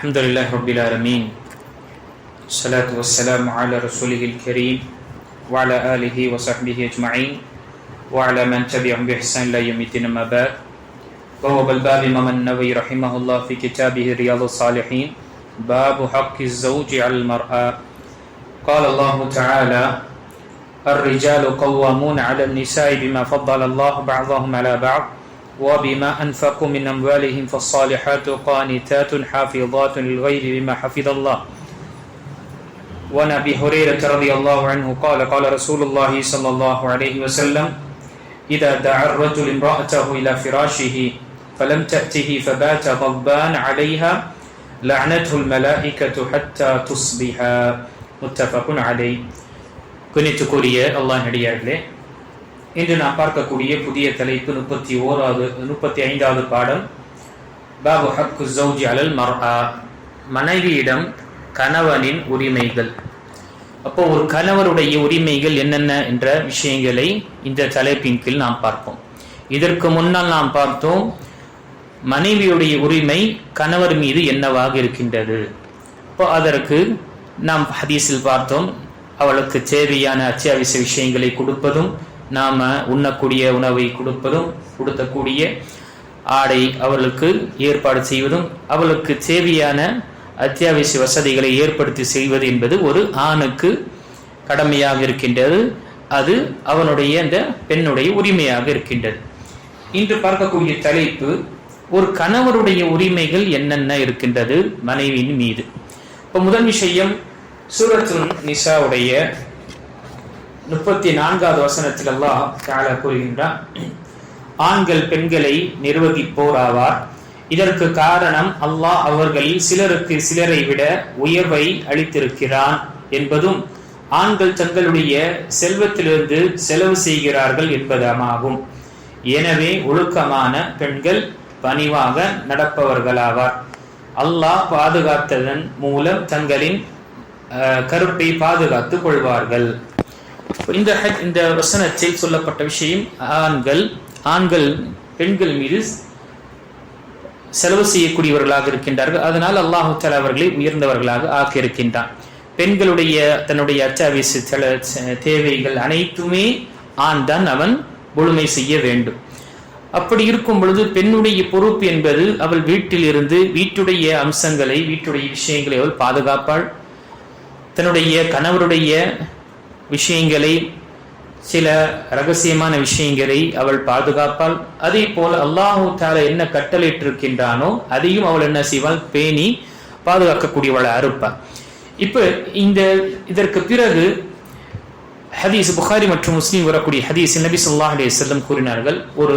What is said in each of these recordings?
الحمد لله رب العالمين. الصلاة والسلام على رسوله الكريم وعلى آله وصحبه أجمعين وعلى من تبعهم بإحسان إلى يوم الدين بعد. وهو بالباب إمام النووي رحمه الله في كتابه رياض الصالحين باب حق الزوج على المرأة. قال الله تعالى الرجال قوامون على النساء بما فضل الله بعضهم على بعض وبما أنفقوا من أموالهم فالصالحات قانتات حافظات للغير بما حفظ الله. ونبي هريرة رضي الله عنه قال قال رسول الله صلى الله عليه وسلم إذا دعا الرجل امرأته إلى فراشه فلم تأته فبات غضبان عليها لعنته الملائكة حتى تصبح. متفق عليه. كنت كوريا الله نريد இன்று நாம் பார்க்கக்கூடிய புதிய தலைப்பு முப்பத்தி ஓராவது முப்பத்தி ஐந்தாவது பாடம். பாபு ஹக்கு ஜவுஜி அலல் மர்ஆ. மனைவியிடம் கணவனின் உரிமைகள். அப்போ ஒரு கணவருடைய உரிமைகள் என்னென்ன என்ற விஷயங்களை இந்த தலைப்பின் கீழ் நாம் பார்ப்போம். இதற்கு முன்னால் நாம் பார்த்தோம் மனைவியுடைய உரிமை கணவர் மீது என்னவாக இருக்கின்றது. இப்போ அதற்கு நாம் ஹதீஸில் பார்த்தோம் அவளுக்கு தேவையான அத்தியாவசிய விஷயங்களை கொடுப்பதும் நாம உண்ணக்கூடிய உணவை கொடுப்பதும் கொடுத்தக்கூடிய ஆடை அவளுக்கு ஏற்பாடு செய்வதும் அவளுக்கு தேவையான அத்தியாவசிய வசதிகளை ஏற்படுத்தி செய்வது என்பது ஒரு ஆணுக்கு கடமையாக இருக்கின்றது. அது அவனுடைய அந்த பெண்ணுடைய உரிமையாக இருக்கின்றது. இன்று பார்க்கக்கூடிய தலைப்பு ஒரு கணவருடைய உரிமைகள் என்னென்ன இருக்கின்றது மனைவியின் மீது. இப்போ முதல் விஷயம் சூரத்து நிஷாவுடைய முப்பத்தி நான்காவது வசனத்தில் அல்லாஹ் தாலா கூறுகின்றான் ஆண்கள் பெண்களை நிர்வகிப்போர் ஆவார் இதற்கு காரணம் அல்லாஹ் அவர்களில் சிலருக்கு சிலரை விட உயர்வை அளித்திருக்கிறான் என்பதும் ஆண்கள் தங்களுடைய செல்வத்திலிருந்து செலவு செய்கிறார்கள் என்பதமாகும். எனவே ஒழுக்கமான பெண்கள் பணிவாக நடப்பவர்களாவார். அல்லாஹ் பாதுகாத்ததன் மூலம் தங்களின் கருப்பை பாதுகாத்துக் கொள்வார்கள். இந்த இந்த வசனத்தில் சொல்லப்பட்ட விஷயம் ஆண்கள் ஆண்கள் பெண்கள் மீது செலவு செய்யக்கூடியவர்களாக இருக்கின்றார்கள். அதனால் அல்லாஹு தலா அவர்களை உயர்ந்தவர்களாக ஆக்கியிருக்கின்றான் பெண்களுடைய தன்னுடைய அத்தியாவசிய தேவைகள் அனைத்துமே ஆண் தான் அவன் முழுமை செய்ய வேண்டும். அப்படி இருக்கும் பொழுது பெண்ணுடைய பொறுப்பு என்பது அவள் வீட்டில் இருந்து வீட்டுடைய அம்சங்களை வீட்டுடைய விஷயங்களை அவள் பாதுகாப்பாள். தன்னுடைய கணவருடைய விஷயங்களை சில ரகசியமான விஷயங்களை அவள் பாதுகாப்பாள் அதே போல் அல்லாஹூ தால என்ன கட்டளையிட்டிருக்கின்றானோ அதையும் அவள் என்ன செய்வாள்? பேணி பாதுகாக்கக்கூடியவளை அறுப்பாள் இப்ப இந்த இதற்கு பிறகு ஹதீஸ் புகாரி மற்றும் முஸ்லீம் வரக்கூடிய ஹதீஸ் நபி சொல்லாஹ் அலி செல்லம் கூறினார்கள் ஒரு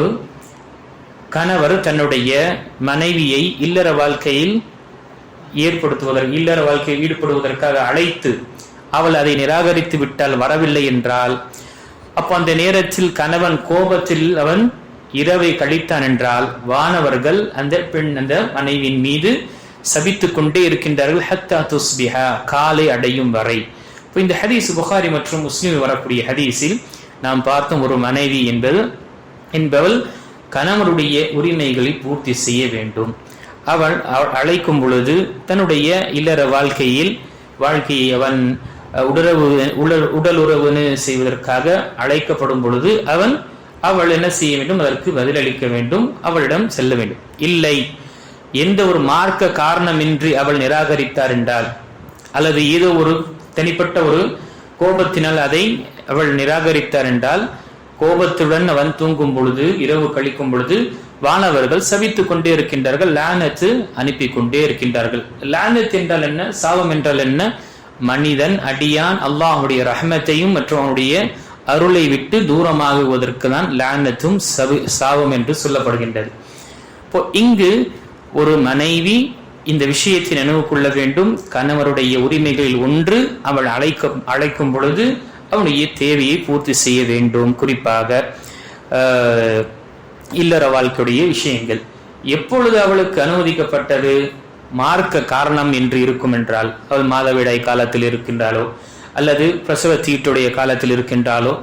கணவர் தன்னுடைய மனைவியை இல்லற வாழ்க்கையில் ஏற்படுத்துவதற்கு இல்லற வாழ்க்கையில் ஈடுபடுவதற்காக அழைத்து அவள் அதை நிராகரித்து விட்டால் வரவில்லை என்றால் அப்போ அந்த நேரத்தில் கணவன் கோபத்தில் அவன் இரவை கழித்தான் என்றால் வானவர்கள் அந்த பெண் அந்த மனைவியின் மீது சபித்து கொண்டே இருக்கின்றார்கள் ஹத்தா துஸ்பிஹா காலை அடையும் வரை. இப்போ இந்த ஹதீஸ் புகாரி மற்றும் முஸ்லீம் வரக்கூடிய ஹதீஸில் நாம் பார்த்தோம் ஒரு மனைவி என்பது என்பவள் கணவருடைய உரிமைகளை பூர்த்தி செய்ய வேண்டும். அவள் அழைக்கும் பொழுது தன்னுடைய இல்லற வாழ்க்கையில் வாழ்க்கையை அவன் உடலுறவு உடல் உடல் உறவுன்னு செய்வதற்காக அழைக்கப்படும் பொழுது அவன் அவள் என்ன செய்ய வேண்டும்? அதற்கு பதிலளிக்க வேண்டும். அவளிடம் செல்ல வேண்டும். இல்லை. எந்த ஒரு மார்க்க காரணமின்றி அவள் நிராகரித்தார் என்றால் அல்லது ஏதோ ஒரு தனிப்பட்ட ஒரு கோபத்தினால் அதை அவள் நிராகரித்தார் என்றால் கோபத்துடன் அவன் தூங்கும் பொழுது இரவு கழிக்கும் பொழுது வானவர்கள் சவித்துக் கொண்டே இருக்கின்றார்கள். லேனத்து அனுப்பி கொண்டே இருக்கின்றார்கள். லேனத் என்றால் என்ன? சாபம் என்றால் என்ன? மனிதன் அடியான் அல்லாஹுடைய ரஹமத்தையும் மற்றும் அவனுடைய அருளை விட்டு தூரமாகுவதற்கு தான் லானத்தும் சவு சாபம் என்று சொல்லப்படுகின்றது. இப்போ இங்கு ஒரு மனைவி இந்த விஷயத்தை நினைவு கொள்ள வேண்டும். கணவருடைய உரிமைகளில் ஒன்று அவள் அழைக்க அழைக்கும் பொழுது அவனுடைய தேவையை பூர்த்தி செய்ய வேண்டும். குறிப்பாக இல்லற வாழ்க்கையுடைய விஷயங்கள். எப்பொழுது அவளுக்கு அனுமதிக்கப்பட்டது? மார்க்க காரணம் என்று இருக்கும் என்றால் அவள் மாதவிடாய் காலத்தில் இருக்கின்றாலோ அல்லது பிரசவ தீட்டுடைய காலத்தில் இருக்கின்றாலோ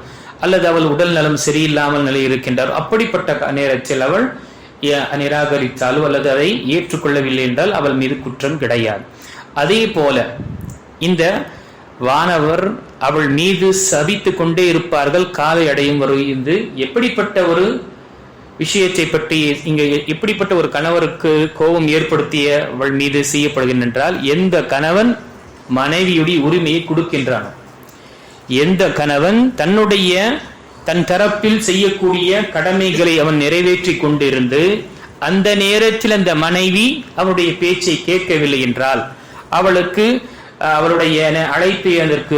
அல்லது அவள் உடல் நலம் சரியில்லாமல் நிலை இருக்கின்றாரோ அப்படிப்பட்ட நேரத்தில் அவள் நிராகரித்தாலோ அல்லது அதை ஏற்றுக்கொள்ளவில்லை என்றால் அவள் மீது குற்றம் கிடையாது. அதே போல இந்த வானவர் அவள் மீது சபித்து கொண்டே இருப்பார்கள் காலை அடையும் வரை. இது எப்படிப்பட்ட ஒரு விஷயத்தை பற்றி இங்க எப்படிப்பட்ட ஒரு கணவருக்கு கோபம் ஏற்படுத்தியவள் மீது செய்யப்படுகின்றால் எந்த கணவன் மனைவியுடைய உரிமையை கொடுக்கின்றானோ எந்த கணவன் தன்னுடைய தன் தரப்பில் செய்யக்கூடிய கடமைகளை அவன் நிறைவேற்றி கொண்டிருந்து அந்த நேரத்தில் அந்த மனைவி அவனுடைய பேச்சை கேட்கவில்லை என்றால் அவளுக்கு அவளுடைய ந- அழைப்பை அதற்கு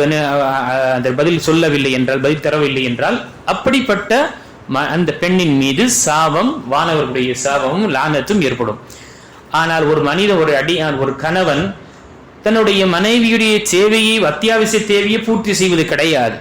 அந்த பதில் சொல்லவில்லை என்றால் பதில் தரவில்லை என்றால் அப்படிப்பட்ட அந்த பெண்ணின் மீது சாபம் வானவர்களுடைய சாபமும் லானத்தும் ஏற்படும். ஆனால் ஒரு மனித ஒரு அடியான் ஒரு கணவன் தன்னுடைய மனைவியுடைய தேவையை அத்தியாவசிய தேவையை பூர்த்தி செய்வது கிடையாது.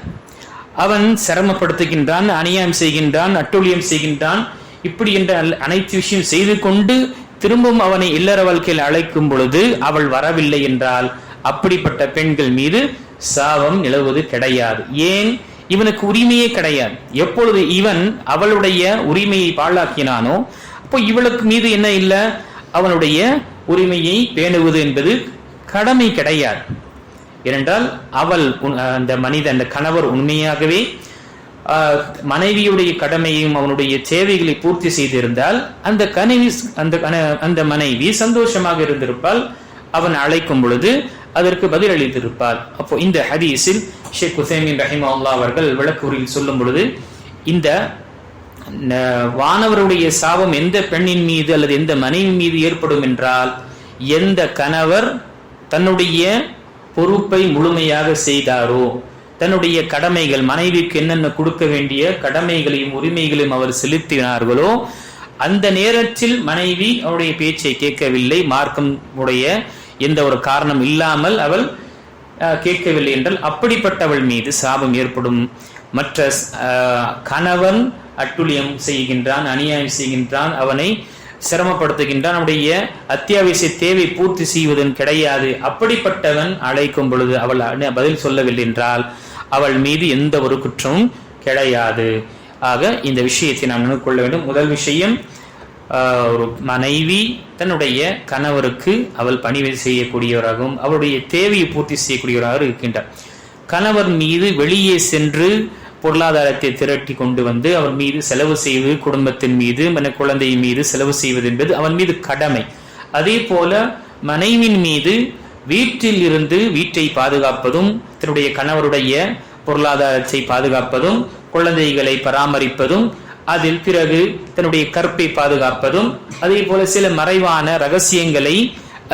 அவன் சிரமப்படுத்துகின்றான் அநியாயம் செய்கின்றான் அட்டூழியம் செய்கின்றான். இப்படி என்ற அனைத்து விஷயம் செய்து கொண்டு திரும்பவும் அவனை இல்லற வாழ்க்கையில் அழைக்கும் பொழுது அவள் வரவில்லை என்றால் அப்படிப்பட்ட பெண்கள் மீது சாபம் நிலவுவது கிடையாது. ஏன்? இவனுக்கு உரிமையே கிடையாது. எப்பொழுது இவன் அவளுடைய உரிமையை பாழாக்கினானோ அப்போ இவளுக்கு மீது என்ன இல்லை? அவனுடைய உரிமையை பேணுவது என்பது கடமை கிடையாது. ஏனென்றால் அவள் உன்- அந்த மனிதன் அந்த கணவர் உண்மையாகவே மனைவியுடைய கடமையும் அவனுடைய தேவைகளை பூர்த்தி செய்திருந்தால் அந்த கனவி அந்த அந்த மனைவி சந்தோஷமாக இருந்திருப்பால் அவன் அழைக்கும் பொழுது அதற்கு பதிலளித்திருப்பார் அப்போ இந்த ஹதீஸில் ஷேக் ஹுசேமின் ரஹிமா அல்லா அவர்கள் விளக்கூரில் சொல்லும் பொழுது இந்த வானவருடைய சாபம் எந்த பெண்ணின் மீது அல்லது எந்த மனைவி மீது ஏற்படும் என்றால் எந்த கணவர் தன்னுடைய பொறுப்பை முழுமையாக செய்தாரோ தன்னுடைய கடமைகள் மனைவிக்கு என்னென்ன கொடுக்க வேண்டிய கடமைகளையும் உரிமைகளையும் அவர் செலுத்தினார்களோ அந்த நேரத்தில் மனைவி அவருடைய பேச்சை கேட்கவில்லை மார்க்கம் உடைய எந்த ஒரு காரணம் இல்லாமல் அவள் கேட்கவில்லை என்றால் அப்படிப்பட்டவள் மீது சாபம் ஏற்படும். மற்ற கணவன் அட்டுழியம் செய்கின்றான் அநியாயம் செய்கின்றான் அவனை சிரமப்படுத்துகின்றான். அவனுடைய அத்தியாவசிய தேவை பூர்த்தி செய்வதன் கிடையாது. அப்படிப்பட்டவன் அழைக்கும் பொழுது அவள் பதில் சொல்லவில்லை என்றால் அவள் மீது எந்த ஒரு குற்றமும் கிடையாது. ஆக இந்த விஷயத்தை நாம் நினைவு கொள்ள வேண்டும். முதல் விஷயம் ஒரு மனைவி தன்னுடைய கணவருக்கு அவள் பணிவை செய்யக்கூடியவராகவும் அவருடைய தேவையை பூர்த்தி செய்யக்கூடியவராக இருக்கின்றார். கணவர் மீது வெளியே சென்று பொருளாதாரத்தை திரட்டி கொண்டு வந்து அவர் மீது செலவு செய்வது குடும்பத்தின் மீது மன குழந்தையின் மீது செலவு செய்வது என்பது அவன் மீது கடமை. அதே போல மனைவின் மீது வீட்டில் இருந்து வீட்டை பாதுகாப்பதும் தன்னுடைய கணவருடைய பொருளாதாரத்தை பாதுகாப்பதும் குழந்தைகளை பராமரிப்பதும் அதில் பிறகு தன்னுடைய கற்பை பாதுகாப்பதும் அதே போல சில மறைவான ரகசியங்களை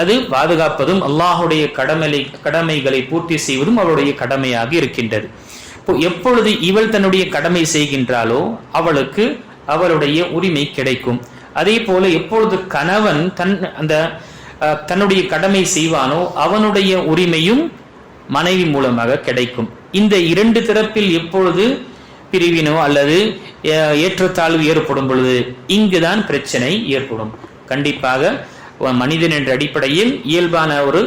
அது பாதுகாப்பதும் அல்லாஹுடைய கடமை கடமைகளை பூர்த்தி செய்வதும் அவளுடைய கடமையாக இருக்கின்றது. இப்போ எப்பொழுது இவள் தன்னுடைய கடமை செய்கின்றாளோ அவளுக்கு அவளுடைய உரிமை கிடைக்கும். அதே போல எப்பொழுது கணவன் தன் அந்த தன்னுடைய கடமை செய்வானோ அவனுடைய உரிமையும் மனைவி மூலமாக கிடைக்கும். இந்த இரண்டு தரப்பில் எப்பொழுது பிரிவினோ அல்லது ஏற்றத்தாழ்வு ஏற்படும் பொழுது இங்குதான் பிரச்சனை ஏற்படும். கண்டிப்பாக மனிதன் என்ற அடிப்படையில் இயல்பான ஒரு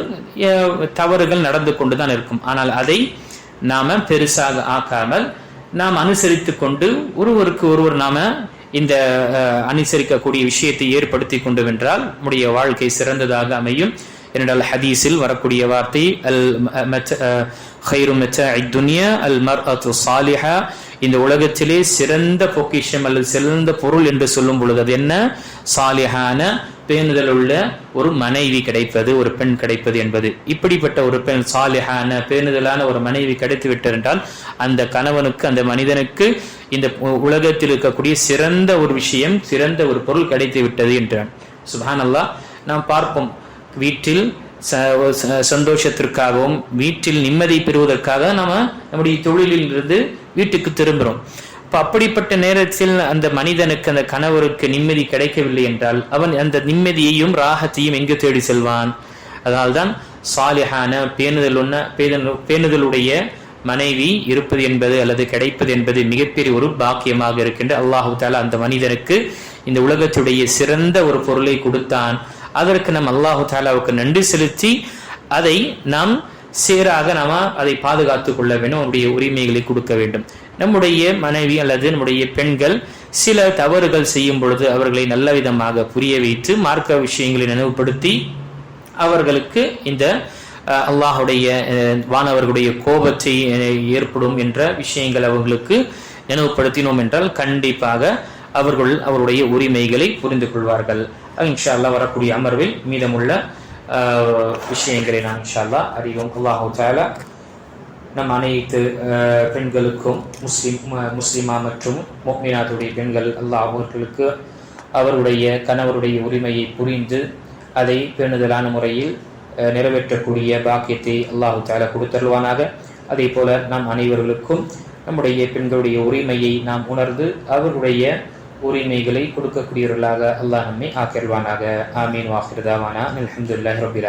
தவறுகள் நடந்து கொண்டுதான் இருக்கும். ஆனால் அதை நாம பெருசாக ஆக்காமல் நாம் அனுசரித்து கொண்டு ஒருவருக்கு ஒருவர் நாம இந்த அனுசரிக்கக்கூடிய விஷயத்தை ஏற்படுத்தி கொண்டு வென்றால் நம்முடைய வாழ்க்கை சிறந்ததாக அமையும். என்றால் ஹதீஸில் வரக்கூடிய வார்த்தை அல் ஹைரு துனியா அல் மர் சாலிஹா இந்த உலகத்திலே சிறந்த பொக்கிஷம் அல்லது சிறந்த பொருள் என்று சொல்லும் பொழுது அது என்ன? சாலிஹான பேணுதல் உள்ள ஒரு மனைவி கிடைப்பது ஒரு பெண் கிடைப்பது என்பது. இப்படிப்பட்ட ஒரு பெண் சாலிஹான பேணுதலான ஒரு மனைவி கிடைத்து விட்டிருந்தால் அந்த கணவனுக்கு அந்த மனிதனுக்கு இந்த உ- உலகத்தில் இருக்கக்கூடிய சிறந்த ஒரு விஷயம் சிறந்த ஒரு பொருள் கிடைத்து விட்டது என்றான். சுபான் நாம் பார்ப்போம். வீட்டில் ச- ச- சந்தோஷத்திற்காகவும் வீட்டில் நிம்மதி பெறுவதற்காக நம்ம நம்முடைய தொழிலில் இருந்து வீட்டுக்கு திரும்புகிறோம். இப்போ அப்படிப்பட்ட நேரத்தில் அந்த மனிதனுக்கு அந்த கணவருக்கு நிம்மதி கிடைக்கவில்லை என்றால் அவன் அந்த நிம்மதியையும் ராகத்தையும் எங்கு தேடி செல்வான்? அதனால்தான் சாலிஹான பேணுதல் உண்ண பேணுதலுடைய மனைவி இருப்பது என்பது அல்லது கிடைப்பது என்பது மிகப்பெரிய ஒரு பாக்கியமாக இருக்கின்ற அல்லாஹு தாலா அந்த மனிதனுக்கு இந்த உலகத்துடைய சிறந்த ஒரு பொருளை கொடுத்தான். அதற்கு நம் அல்லாஹு தாலாவுக்கு நன்றி செலுத்தி அதை நாம் சீராக நாம அதை பாதுகாத்து கொள்ள வேண்டும். நம்முடைய உரிமைகளை கொடுக்க வேண்டும். நம்முடைய மனைவி அல்லது நம்முடைய பெண்கள் சில தவறுகள் செய்யும் பொழுது அவர்களை நல்ல விதமாக புரிய வைத்து மார்க்க விஷயங்களை நினைவுபடுத்தி அவர்களுக்கு இந்த அல்லாஹுடைய வானவர்களுடைய கோபத்தை ஏற்படும் என்ற விஷயங்கள் அவர்களுக்கு நினைவுபடுத்தினோம் என்றால் கண்டிப்பாக அவர்கள் அவருடைய உரிமைகளை புரிந்து கொள்வார்கள். இன்ஷா அல்லா வரக்கூடிய அமர்வில் மீதமுள்ள விஷயங்களை நான் இன்ஷால்லா அறிவோம் அல்லாஹு தாலா நம் அனைத்து பெண்களுக்கும் முஸ்லிம் முஸ்லிமா மற்றும் மொக்மினாத்துடைய பெண்கள் அல்லாஹ் அவர்களுக்கு அவருடைய கணவருடைய உரிமையை புரிந்து அதை பேணுதலான முறையில் நிறைவேற்றக்கூடிய பாக்கியத்தை அல்லாஹு தாலா கொடுத்தருவானாக அதே போல நம் அனைவர்களுக்கும் நம்முடைய பெண்களுடைய உரிமையை நாம் உணர்ந்து அவர்களுடைய உரிமைகளை கொடுக்கக்கூடியவர்களாக அல்லாஹ் நம்மை ஆக்கிருவானாக. ஆமீன். வாஹிருதாவானா அலமதுல்லாஹ் ரபில்